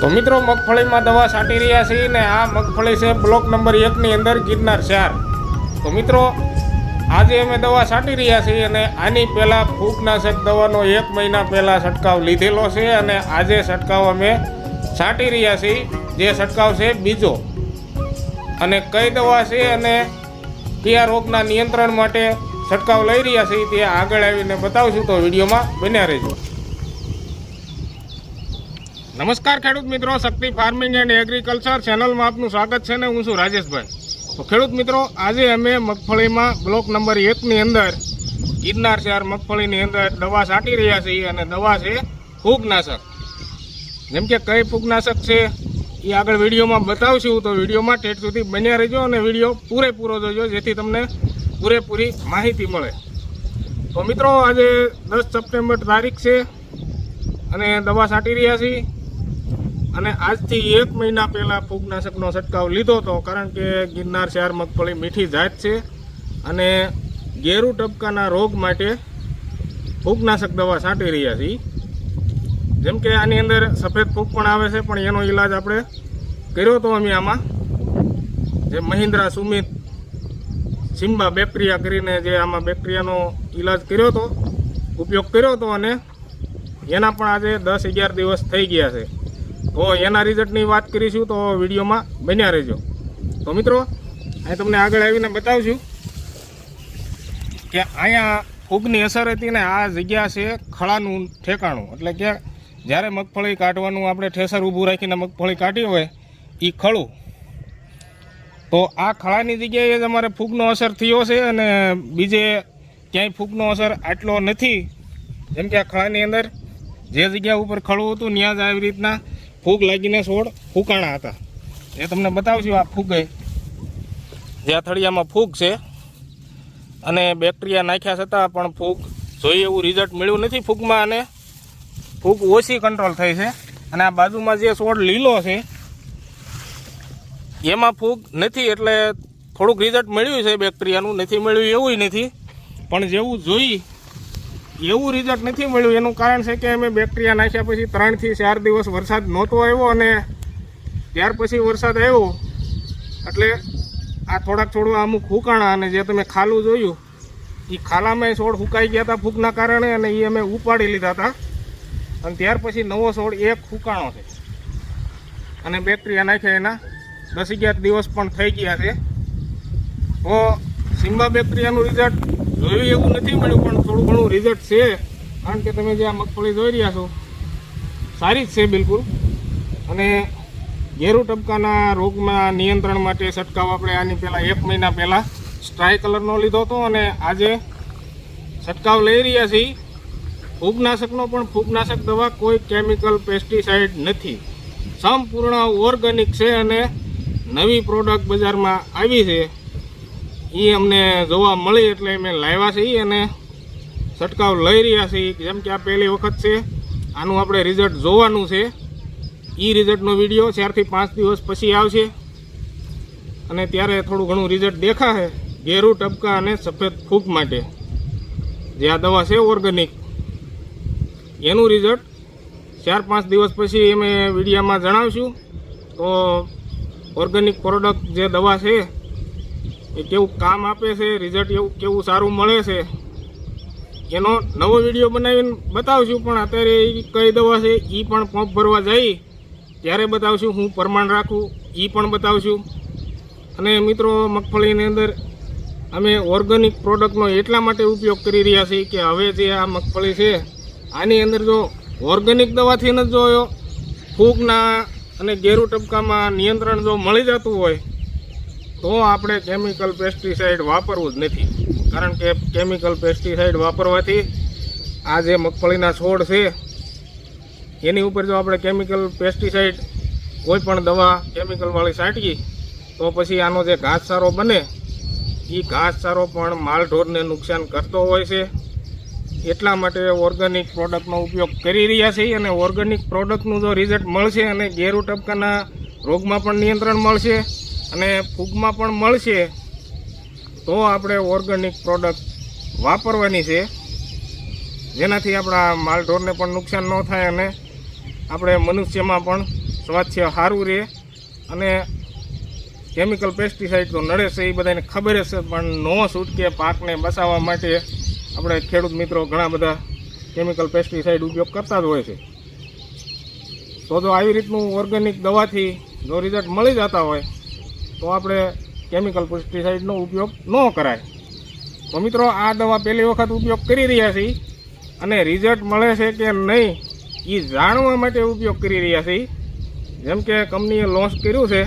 તો મિત્રો, મગફળીમાં દવા છાંટી રહ્યા છીએ ને આ મગફળી છે બ્લોક નંબર એકની અંદર ગિરનાર ચાર તો મિત્રો, આજે અમે દવા છાંટી રહ્યા છીએ અને આની પહેલાં ફૂગનાશક દવાનો એક મહિના પહેલાં છંટકાવ લીધેલો છે અને આજે છંટકાવ અમે છાંટી રહ્યા છીએ. જે છંટકાવ છે બીજો. અને કઈ દવા છે અને કયા રોગના નિયંત્રણ માટે છંટકાવ લઈ રહ્યા છીએ તે આગળ આવીને બતાવશું. તો વિડીયોમાં બન્યા રહેજો. નમસ્કાર ખેડૂત મિત્રો, શક્તિ ફાર્મિંગ એન્ડ એગ્રીકલ્ચર ચેનલમાં આપનું સ્વાગત છે ને હું છું રાજેશભાઈ. તો ખેડૂત મિત્રો, આજે અમે મગફળીમાં બ્લોક નંબર એકની અંદર, ગિરનાર શહેર મગફળીની અંદર દવા છાંટી રહ્યા છીએ અને દવા છે ફૂગનાશક. જેમ કે કઈ ફૂગનાશક છે, એ આગળ વિડીયોમાં બતાવશું. તો વિડીયોમાં ઠેઠ સુધી બન્યા રહેજો અને વીડિયો પૂરેપૂરો જોજો, જેથી તમને પૂરેપૂરી માહિતી મળે. તો મિત્રો, આજે દસ સપ્ટેમ્બર તારીખ છે અને દવા છાંટી રહ્યા છીએ. અને આજથી એક મહિના પહેલાં ફૂગનાશકનો છંટકાવ લીધો હતો, કારણ કે ગિરનાર શહેર મગફળી મીઠી જાત છે અને ગેરુ ટપકાના રોગ માટે ફૂગનાશક દવા છાંટી રહ્યા છીએ. જેમ કે આની અંદર સફેદ ફૂગ પણ આવે છે, પણ એનો ઈલાજ આપણે કર્યો હતો અમે આમાં. જે મહિન્દ્રા સુમિત સિમ્બા બેક્ટેરિયા કરીને જે આમાં બેક્ટેરિયાનો ઈલાજ કર્યો હતો ઉપયોગ કર્યો હતો અને એના પણ આજે દસ અગિયાર દિવસ થઈ ગયા છે. તો એના રિઝલ્ટની વાત કરીશું તો વિડીયોમાં બન્યા રહેજો. તો મિત્રો, અહીં તમને આગળ આવીને બતાવશું કે અહીંયા ફૂગની અસર હતી ને આ જગ્યા છે ખળાનું ઠેકાણું. એટલે કે જ્યારે મગફળી કાઢવાનું આપણે ઠેસર ઊભું રાખીને મગફળી કાઢી હોય એ ખળું. તો આ ખળાની જગ્યાએ જ અમારે ફૂગનો અસર થયો છે અને બીજે ક્યાંય ફૂગનો અસર આટલો નથી. જેમ કે આ ખળાની અંદર જે જગ્યા ઉપર ખળું હતું, ત્યાં જ આવી રીતના ફૂગ લાગીને છોડ ફૂંકાણા હતા. એ તમને બતાવશું આ ફૂગ. જે અથડિયામાં ફૂગ છે. અને બેક્ટેરિયા નાખ્યા છતાં પણ ફૂગ જોઈએ એવું રિઝલ્ટ મળ્યું નથી ફૂગમાં અને ફૂગ ઓછી કંટ્રોલ થઈ છે. અને આ બાજુમાં જે છોડ લીલો છે, એમાં ફૂગ નથી એટલે થોડુંક રિઝલ્ટ મળ્યું છે, બેક્ટેરિયાનું નથી મળ્યું, એવું નથી. પણ જેવું જોઈ એવું રિઝલ્ટ નથી મળ્યું. એનું કારણ છે કે અમે બેક્ટેરિયા નાખ્યા પછી ત્રણથી ચાર દિવસ વરસાદ નહોતો આવ્યો અને ત્યાર પછી વરસાદ આવ્યો. એટલે આ થોડાક છોડવા અમુક હુકાણા અને જે તમે ખાલું જોયું એ ખાલામાં છોડ હુકાઈ ગયા હતા ફૂગના કારણે અને એ અમે ઉપાડી લીધા હતા અને ત્યાર પછી નવો છોડ એક હુકાણો છે. અને બેક્ટેરિયા નાખ્યા એના દસ અગિયાર દિવસ પણ થઈ ગયા છે. તો સિમ્બા બેક્ટેરિયાનું રિઝલ્ટ જોયું એવું નથી મળ્યું, પણ થોડું ઘણું રિઝલ્ટ છે. કારણ કે તમે જે આ મગફળી જોઈ રહ્યા છો, સારી જ છે બિલકુલ. અને ઘેરુ ટપકાના રોગમાં નિયંત્રણ માટે છંટકાવ આપણે આની પહેલાં એક મહિના પહેલાં સ્ટ્રાય કલરનો લીધો હતો અને આજે છંટકાવ લઈ રહ્યા છીએ. ફૂગનાશકનો પણ ફૂગનાશક દવા કોઈ કેમિકલ પેસ્ટિસાઇડ નથી. સંપૂર્ણ ઓર્ગેનિક છે અને નવી પ્રોડક્ટ બજારમાં આવી છે. એ અમને જોવા મળી એટલે અમે લાવ્યા છીએ અને છંટકાવ લઈ રહ્યા છીએ. જેમ કે આ પહેલી વખત છે. આનું આપણે રિઝલ્ટ જોવાનું છે. એ રિઝલ્ટનો વીડિયો ચારથી પાંચ દિવસ પછી આવશે. અને ત્યારે થોડું ઘણું રિઝલ્ટ દેખાશે. ઘેરું ટપકા અને સફેદ ફૂગ માટે. જે આ દવા છે ઓર્ગેનિક એનું રિઝલ્ટ ચાર પાંચ દિવસ પછી અમે વિડીયામાં જણાવશું. તો ઓર્ગેનિક પ્રોડક્ટ જે દવા છે એ કેવું કામ આપે છે રિઝલ્ટ એવું કેવું સારું મળે છે, એનો નવો વીડિયો બનાવીને બતાવશું, પણ અત્યારે એ કઈ દવા છે એ પણ પંપ ભરવા જઈ, ત્યારે બતાવશું, હું પ્રમાણ રાખું એ પણ બતાવશું. અને મિત્રો, મગફળીની અંદર અમે ઓર્ગેનિક પ્રોડક્ટનો એટલા માટે ઉપયોગ કરી રહ્યા છીએ કે હવે જે આ મગફળી છે, આની અંદર જો ઓર્ગેનિક દવાથી ન જો ફૂગના અને ગેરુ ટપકામાં નિયંત્રણ જો મળી જતું હોય તો આપણે કેમિકલ પેસ્ટિસાઇડ વાપરવું જ નથી. કારણ કે કેમિકલ પેસ્ટિસાઇડ વાપરવાથી આ જે મગફળીના છોડ છે, એની ઉપર જો આપણે કેમિકલ પેસ્ટિસાઇડ કોઈ પણ દવા કેમિકલવાળી છાંટીએ, તો પછી આનો જે ઘાસચારો બને એ ઘાસચારો પણ માલઢોરને નુકસાન કરતો હોય છે. એટલા માટે ઓર્ગેનિક પ્રોડક્ટનો ઉપયોગ કરી રહ્યા છીએ અને ઓર્ગેનિક પ્રોડક્ટનું જો રિઝલ્ટ મળશે અને ગેરુ ટપકાના રોગમાં પણ નિયંત્રણ મળશે અને ફૂગમાં પણ મળશે, તો આપણે ઓર્ગેનિક પ્રોડક્ટ વાપરવાની છે. જેનાથી આપણા માલઢોરને પણ નુકસાન ન થાય અને આપણે મનુષ્યમાં પણ સ્વાસ્થ્ય સારું રહે અને કેમિકલ પેસ્ટિસાઇડ તો નડે છે, એ બધાને ખબર છે પણ નો છૂટકે પાકને બચાવવા માટે આપણે ખેડૂત મિત્રો ઘણા બધા કેમિકલ પેસ્ટિસાઇડ ઉપયોગ કરતા જ હોય છે. તો જો આવી રીતનું ઓર્ગેનિક દવાથી જો રિઝલ્ટ મળી જતા હોય તો આપણે કેમિકલ પેસ્ટિસાઇડનો ઉપયોગ ન કરાય. તો મિત્રો, આ દવા પહેલી વખત ઉપયોગ કરી રહ્યા છીએ અને રિઝલ્ટ મળે છે કે નહીં એ જાણવા માટે ઉપયોગ કરી રહ્યા છીએ. જેમ કે કંપનીએ લોન્ચ કર્યું છે,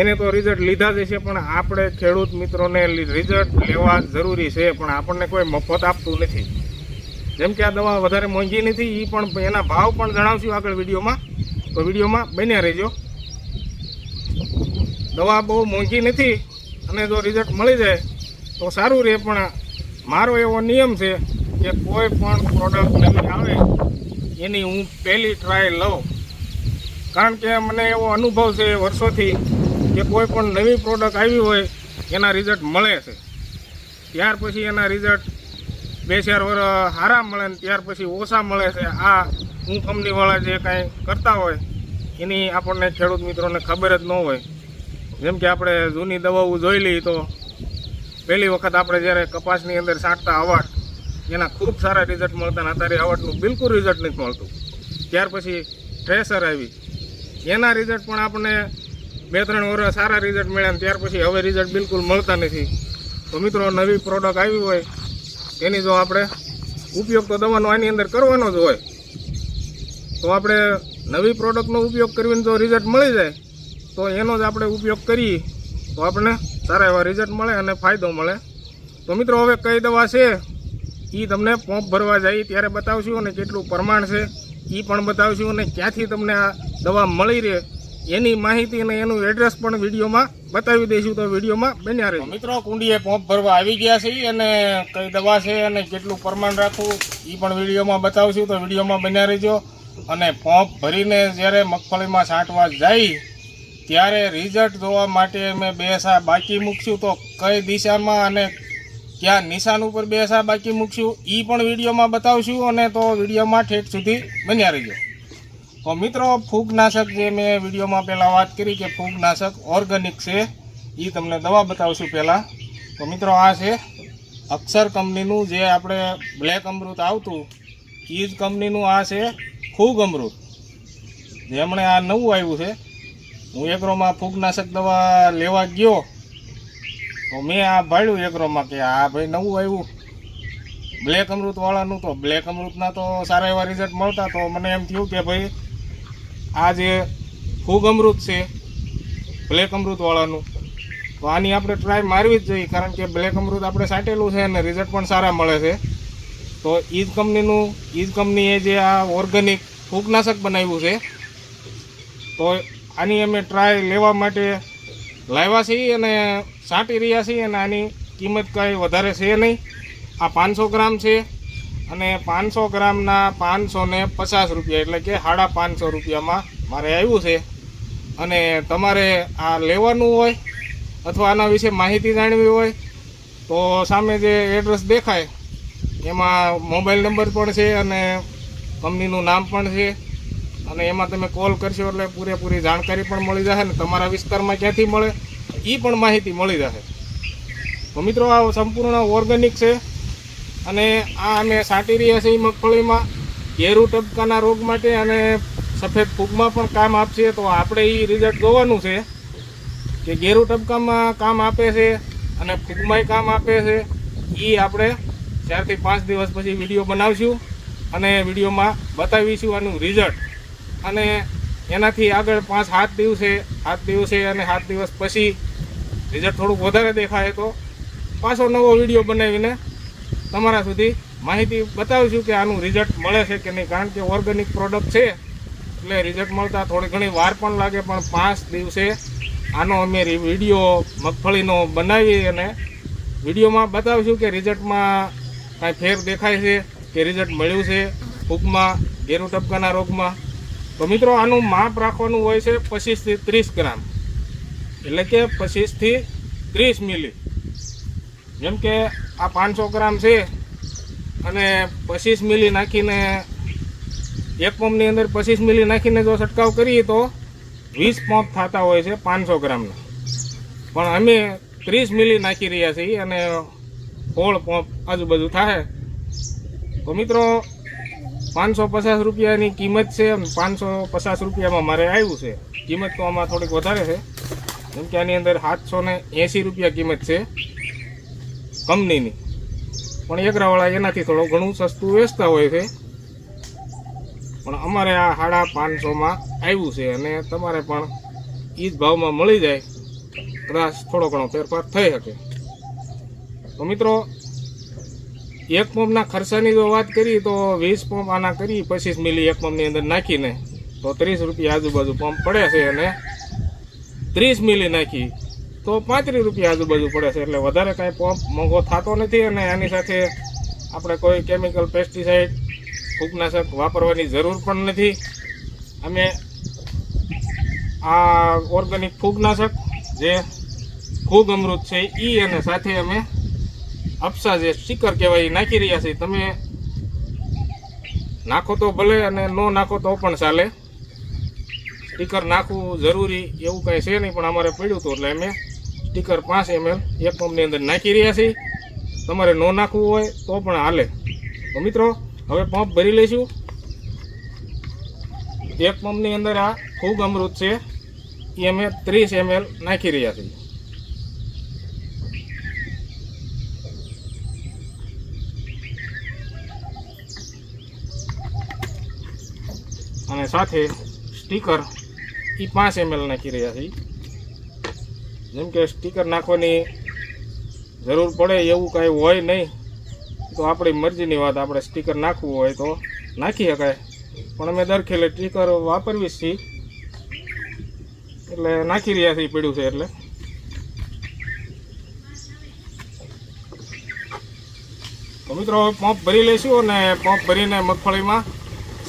એને તો રિઝલ્ટ લીધા જ છે પણ આપણે ખેડૂત મિત્રોને રિઝલ્ટ લેવા જરૂરી છે, પણ આપણને કોઈ મફત આપતું નથી. જેમ કે આ દવા વધારે મોંઘી નથી એ પણ એના ભાવ પણ જણાવશું આગળ વિડીયોમાં. તો વિડીયોમાં બન્યા રહેજો. દવા બહુ મોંઘી નથી અને જો રિઝલ્ટ મળી જાય, તો સારું રહે. પણ મારો એવો નિયમ છે કે કોઈ પણ પ્રોડક્ટ નવી આવે, એની હું પહેલી ટ્રાય લઉં. કારણ કે મને એવો અનુભવ છે વર્ષોથી કે કોઈ પણ નવી પ્રોડક્ટ આવી હોય, એના રિઝલ્ટ મળે છે. ત્યાર પછી એના રિઝલ્ટ બે ચાર વર્ષ સારા મળે ને ત્યાર પછી ઓછા મળે છે. આ હું કંપનીવાળા જે કાંઈ કરતા હોય, એની આપણને ખેડૂત મિત્રોને ખબર જ ન હોય. જેમ કે આપણે જૂની દવાઓ જોઈ લઈએ તો પહેલી વખત આપણે જ્યારે કપાસની અંદર છાંટતા અવાટ એના ખૂબ સારા રિઝલ્ટ મળતા અત્યારે અવાટનું બિલકુલ રિઝલ્ટ નથી મળતું. ત્યાર પછી થ્રેસર આવી. એના રિઝલ્ટ પણ આપણને બે ત્રણ વર્ષ સારા રિઝલ્ટ મળ્યા ત્યાર પછી હવે રિઝલ્ટ બિલકુલ મળતા નથી. તો મિત્રો, નવી પ્રોડક્ટ આવી હોય, એની જો આપણે ઉપયોગ તો દવાનો આની અંદર કરવાનો જ હોય. તો આપણે નવી પ્રોડક્ટનો ઉપયોગ કરીને જો રિઝલ્ટ મળી જાય તો એનો જ આપણે ઉપયોગ કરીએ. તો આપણને સારા એવા રિઝલ્ટ મળે અને ફાયદો મળે. તો મિત્રો, હવે કઈ દવા છે એ તમને પંપ ભરવા જાય ત્યારે બતાવશું અને કેટલું પ્રમાણ છે એ પણ બતાવશું અને ક્યાંથી તમને આ દવા મળી રહે, એની માહિતી અને એનું એડ્રેસ પણ વિડીયોમાં બતાવી દઈશું. તો વિડીયોમાં બન્યા રહે મિત્રો, કુંડીએ પંપ ભરવા આવી ગયા છે અને કઈ દવા છે અને કેટલું પ્રમાણ રાખવું એ પણ વિડીયોમાં બતાવશું. તો વિડીયોમાં બન્યા રહેજો. અને પંપ ભરીને જ્યારે મગફળીમાં છાંટવા જાય ત્યારે રિઝલ્ટ જોવા માટે અમે બે સા બાકી મૂકશું તો કઈ દિશામાં અને ક્યાં નિશાન ઉપર બે સા બાકી મૂકશું એ પણ વિડીયોમાં બતાવશું અને તો વિડીયોમાં ઠેઠ સુધી બન્યા રહીજો. તો મિત્રો, ફૂગનાશક જે મેં વિડીયોમાં પહેલાં વાત કરી કે ફૂગનાશક ઓર્ગેનિક છે એ તમને દવા બતાવશું પહેલાં. તો મિત્રો, આ છે અક્ષર કંપનીનું જે આપણે બ્લેક અમૃત આવતું એ જ કંપનીનું આ છે ફૂગ અમૃત. જે હમણાં આ નવું આવ્યું છે હું એગ્રોમાં ફૂગનાશક દવા લેવા ગયો, તો મેં આ ભાડ્યું એગ્રોમાં કે આ ભાઈ નવું આવ્યું. બ્લેક અમૃતવાળાનું તો, બ્લેક અમૃતના તો સારા એવા રિઝલ્ટ મળતા, તો મને એમ થયું કે ભાઈ, આ જે ફૂગ અમૃત છે, બ્લેક અમૃતવાળાનું, તો આની આપણે ટ્રાય મારવી જ જોઈએ, કારણ કે બ્લેક અમૃત આપણે સાટેલું છે અને રિઝલ્ટ પણ સારા મળે છે. તો એ જ કંપનીનું એ જ કંપનીએ જે આ ઓર્ગેનિક ફૂગનાશક બનાવ્યું છે, તો આની અમે ટ્રાય લેવા માટે લાવ્યા છીએ અને સાંટી રહ્યા છીએ અને આની કિંમત કાંઈ વધારે છે નહીં. આ પાંચસો ગ્રામ છે અને પાંચસો ગ્રામના પાંચસો ને પચાસ રૂપિયા એટલે કે સાડા પાંચસો રૂપિયામાં મારે આવ્યું છે. અને તમારે આ લેવાનું હોય અથવા આના વિશે માહિતી જાણવી હોય તો સામે જે એડ્રેસ દેખાય, એમાં મોબાઈલ નંબર પણ છે અને કંપનીનું નામ પણ છે. અને એમાં તમે કોલ કરશો એટલે પૂરેપૂરી જાણકારી પણ મળી જશે ને તમારા વિસ્તારમાં ક્યાંથી મળે એ પણ માહિતી મળી જશે. તો મિત્રો, આ સંપૂર્ણ ઓર્ગેનિક છે અને આ અમે સાંટી રહ્યા છીએ મગફળીમાં. ઘેરું ટપકાના રોગ માટે અને સફેદ ફૂગમાં પણ કામ આપશે. તો આપણે એ રિઝલ્ટ જોવાનું છે કે ઘેરું ટપકામાં કામ આપે છે અને ફૂગમાંય કામ આપે છે. એ આપણે ચારથી પાંચ દિવસ પછી વીડિયો બનાવશું અને વિડીયોમાં બતાવીશું આનું રિઝલ્ટ અને એનાથી આગળ પાંચ સાત દિવસે સાત દિવસે અને સાત દિવસ પછી રિઝલ્ટ થોડુંક વધારે દેખાય તો પાછો નવો વીડિયો બનાવીને તમારા સુધી માહિતી બતાવીશું કે આનું રિઝલ્ટ મળે છે કે નહીં. કારણ કે ઓર્ગેનિક પ્રોડક્ટ છે, એટલે રિઝલ્ટ મળતા થોડી ઘણી વાર પણ લાગે, પણ પાંચ દિવસે આનો અમે વીડિયો મગફળીનો બનાવી અને વિડીયોમાં બતાવીશું કે રિઝલ્ટમાં કાંઈ ફેર દેખાય છે, કે રિઝલ્ટ મળ્યું છે, ફૂગમાં, ગેરુ ટપકાના રોગમાં. તો મિત્રો આનું માપ રાખવાનું હોય છે પચીસથી ત્રીસ ગ્રામ. એટલે કે પચીસથી ત્રીસ મિલી. જેમ કે આ પાંચસો ગ્રામ છે અને પચીસ મિલી નાખીને એક પંપની અંદર પચીસ મિલી નાખીને જો છંટકાવ કરીએ તો વીસ પંપ થતા હોય છે પાંચસો ગ્રામના. પણ અમે ત્રીસ મિલી નાખી રહ્યા છીએ અને હોળ પંપ આજુબાજુ થાય. તો મિત્રો પાંચસો પચાસ રૂપિયાની કિંમત છે એમ પાંચસો પચાસ રૂપિયામાં મારે આવ્યું છે. કિંમત તો આમાં થોડીક વધારે છે. જેમ કે આની અંદર સાતસો ને એંસી રૂપિયા કિંમત છે કંપનીની. પણ એકરાવાળા એનાથી થોડું ઘણું સસ્તું વેચતા હોય છે. પણ અમારે આ સાડા પાંચસોમાં આવ્યું છે અને તમારે પણ એ જ ભાવમાં મળી જાય. કદાચ થોડો ઘણો ફેરફાર થઈ શકે. તો મિત્રો એક પંપના ખર્ચાની જો વાત કરી તો વીસ પંપ આના કરી, પચીસ મિલી એક પંપની અંદર નાખીને તો ત્રીસ રૂપિયા આજુબાજુ પંપ પડે છે અને ત્રીસ મિલી નાખી તો પાંત્રીસ રૂપિયા આજુબાજુ પડે છે. એટલે વધારે કાંઈ પંપ મોંઘો થતો નથી અને એની સાથે આપણે કોઈ કેમિકલ પેસ્ટિસાઇડ ફૂગનાશક વાપરવાની જરૂર પણ નથી. અમે આ ઓર્ગેનિક ફૂગનાશક જે ફૂગ અમૃત છે એ અને સાથે અમે અપસા જે સ્ટીકર કહેવાય, એ નાખી રહ્યા છીએ તમે નાખો તો ભલે અને ન નાખો તો પણ ચાલે. સ્ટીકર નાખવું જરૂરી એવું કાંઈ છે નહીં, પણ અમારે પડ્યું હતું એટલે અમે સ્ટીકર પાંચ એમએલ એક પંપની અંદર નાખી રહ્યા છીએ. તમારે ન નાખવું હોય તો પણ હાલે. તો મિત્રો, હવે પંપ ભરી લઈશું. એક પંપની અંદર આ ખૂબ અમૃત છે. એ અમે ત્રીસ એમએલ નાખી રહ્યા છીએ. સાથે સ્ટીકર એ પાંચ એમએલ નાખી રહ્યા છીએ જેમ કે સ્ટીકર નાખવાની જરૂર પડે એવું કાંઈ હોય નહીં, તો આપણી મરજીની વાત, આપણે સ્ટીકર નાખવું હોય તો નાખી શકાય. પણ અમે દરખેલે સ્ટીકર વાપરવી છીએ. એટલે નાખી રહ્યા છીએ, પીડ્યું છે એટલે. તો મિત્રો, પંપ ભરી લઈશું અને પંપ ભરીને મગફળીમાં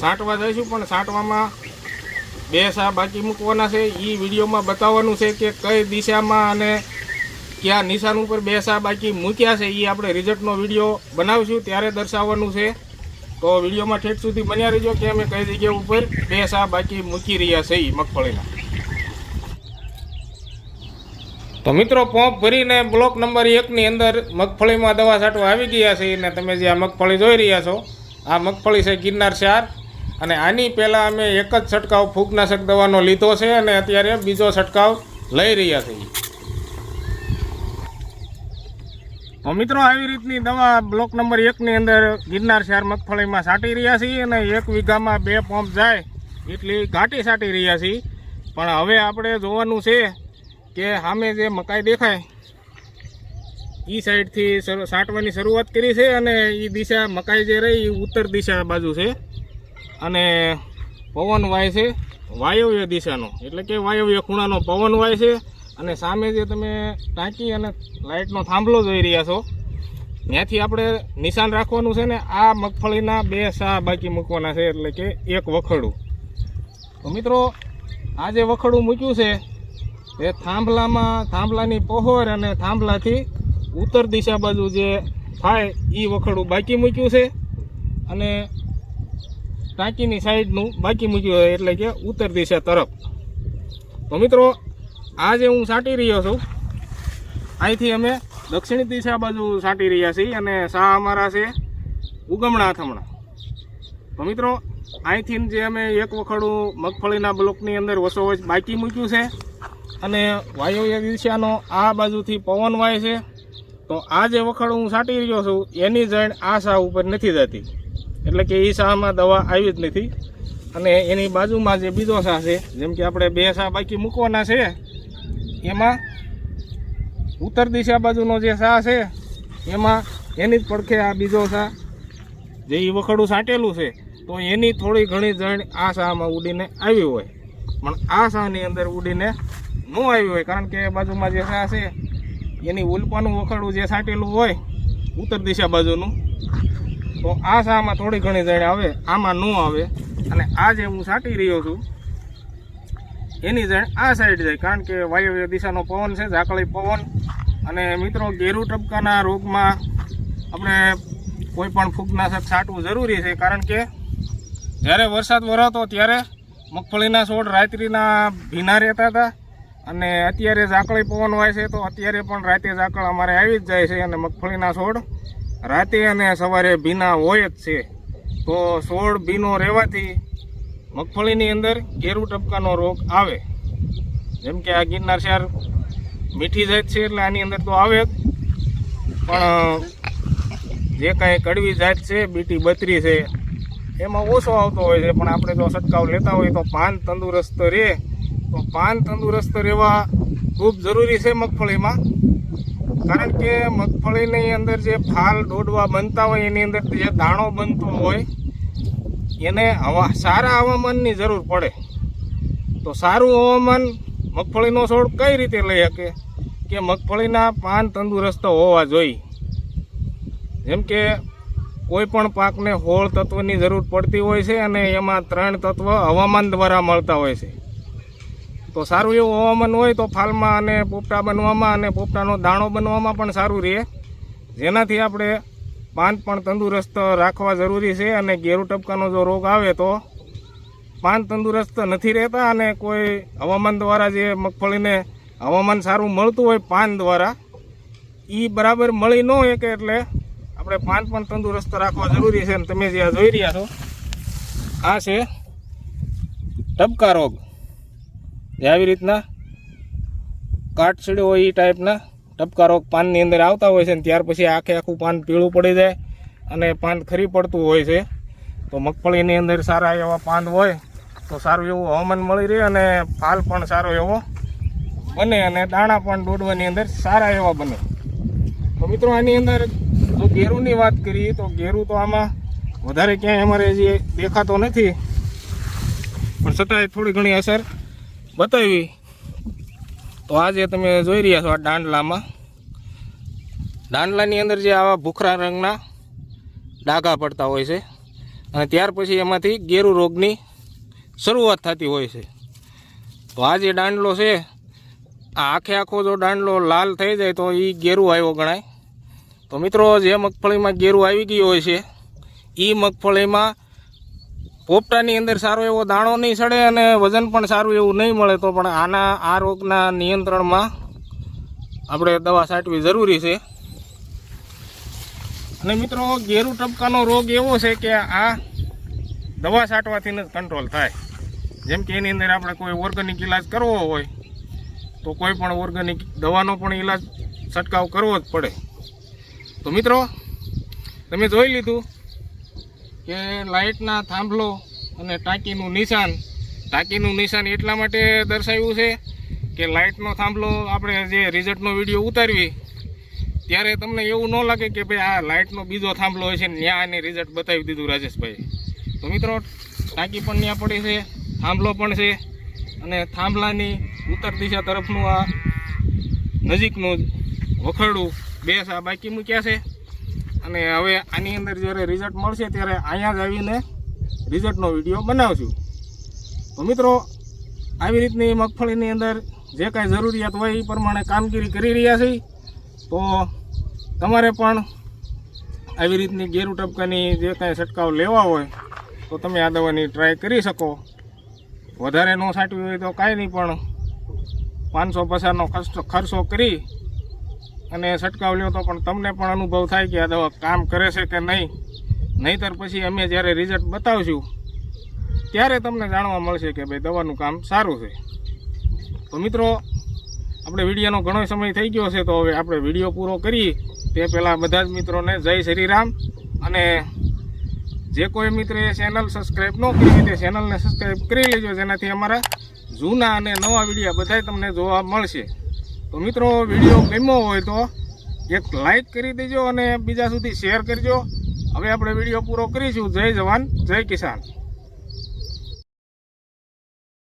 છાંટવા જઈશું, પણ છાંટવામાં બે સા બાકી મૂકવાના છે. એ વિડીયોમાં બતાવવાનું છે કે કઈ દિશામાં અને કયા નિશાન ઉપર બે સા બાકી મૂક્યા છે એ આપણે રિઝલ્ટનો વીડિયો બનાવીશું, ત્યારે દર્શાવવાનું છે. તો વિડીયોમાં ઠેઠ સુધી બન્યા રહીજો કે અમે કઈ જગ્યા ઉપર બે સા બાકી મૂકી રહ્યા છે એ મગફળીના. તો મિત્રો, પંપ ભરીને બ્લોક નંબર એકની અંદર મગફળીમાં દવા છાંટવા આવી ગયા છે અને તમે જે આ મગફળી જોઈ રહ્યા છો, આ મગફળી છે ગિરનાર ચાર અને આની પહેલાં અમે એક જ છંટકાવ ફૂગનાશક દવાનો લીધો છે અને અત્યારે બીજો છંટકાવ લઈ રહ્યા છીએ. મિત્રો, આવી રીતની દવા બ્લોક નંબર એકની અંદર ગિરનાર શહેર મગફળીમાં છાંટી રહ્યા છીએ અને એક વીઘામાં બે પંપ જાય એટલી ઘાટી છાંટી રહ્યા છીએ. પણ હવે આપણે જોવાનું છે કે સામે જે મકાઈ દેખાય એ સાઈડથી સાટવાની શરૂઆત કરી છે અને એ દિશા મકાઈ જે રહી એ ઉત્તર દિશા બાજુ છે. અને પવન વાય છે, વાયવ્ય દિશાનો. એટલે કે વાયવ્ય ખૂણાનો પવન વાય છે. અને સામે જે તમે ટાંકી અને લાઇટનો થાંભલો જોઈ રહ્યા છો, ત્યાંથી આપણે નિશાન રાખવાનું છે ને, આ મગફળીના બે સા બાકી મૂકવાના છે, એટલે કે એક વખડું. તો મિત્રો, આ જે વખડું મૂક્યું છે, એ થાંભલામાં, થાંભલાની પહોર અને થાંભલાથી ઉત્તર દિશા બાજુ જે થાય એ વખડું બાકી મૂક્યું છે. અને ટાંકીની સાઈડનું બાકી મૂક્યું હોય એટલે કે ઉત્તર દિશા તરફ. તો મિત્રો આ જે હું છાંટી રહ્યો છું. અહીંથી અમે દક્ષિણ દિશા બાજુ છાંટી રહ્યા છીએ અને સા અમારા છે ઉગમણા અથમણા. તો મિત્રો, અહીંથી જે અમે એક વખડું મગફળીના બ્લોકની અંદર વસોવચ બાકી મૂક્યું છે અને વાયવ્ય દિશાનો આ બાજુથી પવન વાય છે. તો આ જે વખડ હું સાંટી રહ્યો છું, એની જણ આ સા ઉપર નથી જતી. એટલે કે એ શાહમાં દવા આવી જ નથી. અને એની બાજુમાં જે બીજો શાહ છે, જેમ કે આપણે બે શાહ બાકી મૂકવાના છે, એમાં ઉત્તર દિશા બાજુનો જે શાહ છે, એમાં એની જ પડખે આ બીજો શાહ, જે એ વખડું છાંટેલું છે, તો એની થોડી ઘણી જણ આ શાહમાં ઉડીને આવી હોય. પણ આ શાહની અંદર ઉડીને ન આવી હોય, કારણ કે બાજુમાં જે શાહ છે, એની ઉલ્પાનું વખડું જે સાંટેલું હોય, ઉત્તર દિશા બાજુનું તો આ શામાં થોડી ઘણી જણ આવે, આમાં ન આવે. અને આ જે હું છાંટી રહ્યો છું, એની જણ આ સાઈડ જાય. કારણ કે વાયવ્ય દિશાનો પવન છે, ઝાકળી પવન. અને મિત્રો, ગેરુ ટપકાના રોગમાં આપણે કોઈ પણ ફૂગનાશક છાંટવું જરૂરી છે. કારણ કે જ્યારે વરસાદ વરાતો ત્યારે મગફળીના છોડ રાત્રિના ભીના રહેતા હતા. અને અત્યારે ઝાકળી પવન હોય છે, તો અત્યારે પણ રાતે ઝાકળ અમારે આવી જ જાય છે અને મગફળીના છોડ રાતે અને સવારે ભીના હોય જ છે. તો છોડ ભીનો રહેવાથી મગફળીની અંદર ઘેરું ટપકાનો રોગ આવે. જેમ કે આ ગિરનાર શહેર મીઠી જાત છે એટલે આની અંદર તો આવે જ. પણ, જે કાંઈ કડવી જાત છે, બીટી બત્રી છે, એમાં ઓછો આવતો હોય છે. પણ આપણે જો છંટકાવ લેતા હોય તો પાન તંદુરસ્ત રહે. તો પાન તંદુરસ્ત રહેવા ખૂબ જરૂરી છે મગફળીમાં. કારણ કે મગફળીની અંદર જે ફાલ દોડવા બનતા હોય, એની અંદર જે દાણો બનતો હોય, એને હવા, સારા હવામાનની જરૂર પડે. તો સારું હવામાન મગફળીનો છોડ કઈ રીતે લઈ શકે? કે મગફળીના પાન તંદુરસ્ત હોવા જોઈએ? જેમ કે કોઈ પણ પાકને હોળ તત્વની જરૂર પડતી હોય છે અને એમાં ત્રણ તત્વ હવામાન દ્વારા મળતા હોય છે. તો સારું એવું હવામાન હોય તો ફાલમાં અને પોપટા બનવામાં અને પોપટાનો દાણો બનવામાં પણ સારું રહે. જેનાથી આપણે પાન પણ તંદુરસ્ત રાખવા જરૂરી છે અને ગેરુ ટપકાનો જો રોગ આવે તો પાન તંદુરસ્ત નથી રહેતા અને કોઈ હવામાન દ્વારા જે મગફળીને હવામાન સારું મળતું હોય પાન દ્વારા એ બરાબર મળી ન હોય કે એટલે આપણે પાન પણ તંદુરસ્ત રાખવા જરૂરી છે. અને તમે જે જોઈ રહ્યા છો, આ છે ટપકા રોગ. જે આવી રીતના કાટછીડો હોય એ ટાઈપના. ટપકારો પાનની અંદર આવતા હોય છે ને ત્યાર પછી આખે આખું પાન પીળું પડી જાય અને પાન ખરી પડતું હોય છે. તો મગફળીની અંદર સારા એવા પાન હોય તો સારું એવું હવામાન મળી રહે અને ફાલ પણ સારો એવો બને અને દાણા પણ દોડવાની અંદર સારા એવા બને. તો મિત્રો આની અંદર જો ગેરુની વાત કરીએ તો ગેરુ તો આમાં વધારે ક્યાંય અમારે જે દેખાતો નથી. પણ છતાંય થોડી ઘણી અસર બતાવી. તો આજે તમે જોઈ રહ્યા છો આ દાંડલામાં. દાંડલાની અંદર જે આવા ભૂખરા રંગના ડાઘા પડતા હોય છે. અને ત્યાર પછી એમાંથી ગેરુ રોગની શરૂઆત થતી હોય છે. તો આ જે દાંડલો છે, આ આખે આખો જો દાંડલો લાલ થઈ જાય તો એ ગેરું આવ્યો ગણાય. તો મિત્રો, જે મગફળીમાં ગેરું આવી ગયું હોય છે એ મગફળીમાં પોપટાની અંદર સારો એવો દાણો નહીં સડે અને વજન પણ સારું એવું નહીં મળે, તો પણ આના, આ રોગના નિયંત્રણમાં આપણે દવા છાંટવી જરૂરી છે. અને મિત્રો, ગેરુ ટપકાનો રોગ એવો છે કે આ દવા છાંટવાથી જ કંટ્રોલ થાય. જેમ કે એની અંદર આપણે કોઈ ઓર્ગેનિક ઇલાજ કરવો હોય, તો કોઈ પણ ઓર્ગેનિક દવાનો પણ ઇલાજ છંટકાવ કરવો જ પડે. તો મિત્રો, તમે જોઈ લીધું કે લાઇટના થાંભલો અને ટાંકીનું નિશાન. ટાંકીનું નિશાન એટલા માટે દર્શાવ્યું છે કે લાઇટનો થાંભલો આપણે જે રિઝલ્ટનો વીડિયો ઉતારવી ત્યારે તમને એવું ન લાગે કે ભાઈ આ લાઇટનો બીજો થાંભલો હોય છે ત્યાં એને રિઝલ્ટ બતાવી દીધું રાજેશભાઈ તો મિત્રો, ટાંકી પણ ત્યાં પડી છે, થાંભલો પણ છે અને થાંભલાની ઉત્તર દિશા તરફનું આ નજીકનું વખરડું બે સા બાકી મૂક્યા છે. અને હવે આની અંદર જ્યારે રિઝલ્ટ મળશે ત્યારે અહીંયા જ આવીને રિઝલ્ટનો વીડિયો બનાવશું. તો મિત્રો, આવી રીતની મગફળીની અંદર જે કાંઈ જરૂરિયાત હોય એ પ્રમાણે કામગીરી કરી રહ્યા છીએ. તો તમારે પણ આવી રીતની ગેરુ ટપકાની જે કાંઈ છંટકાવ લેવા હોય, તો તમે આ દવાની ટ્રાય કરી શકો. વધારે ન છાંટવી હોય તો કાંઈ નહીં, પણ પાંચસો પચાસનો ખર્ચો કરી અને છંટકાવ તો પણ તમને પણ અનુભવ થાય કે આ દવા કામ કરે છે કે નહીં. નહીંતર પછી અમે જ્યારે રિઝલ્ટ બતાવશું, ત્યારે તમને જાણવા મળશે કે ભાઈ દવાનું કામ સારું છે. તો મિત્રો, આપણે વિડીયોનો ઘણો સમય થઈ ગયો છે, તો હવે આપણે વીડિયો પૂરો કરીએ. તે પહેલાં બધા જ મિત્રોને જય શ્રીરામ અને જે કોઈ મિત્રએ ચેનલ સબસ્ક્રાઈબ ન કરી તે ચેનલને સબસ્ક્રાઈબ કરી લેજો, જેનાથી અમારા જૂના અને નવા વિડીયા બધાય તમને જોવા મળશે. તો મિત્રો, વીડિયો ગમ્યો હોય તો એક લાઈક કરી દેજો અને બીજા સુધી શેર કરજો. હવે આપણે વીડિયો પૂરો કરીશું. જય જવાન, જય કિસાન.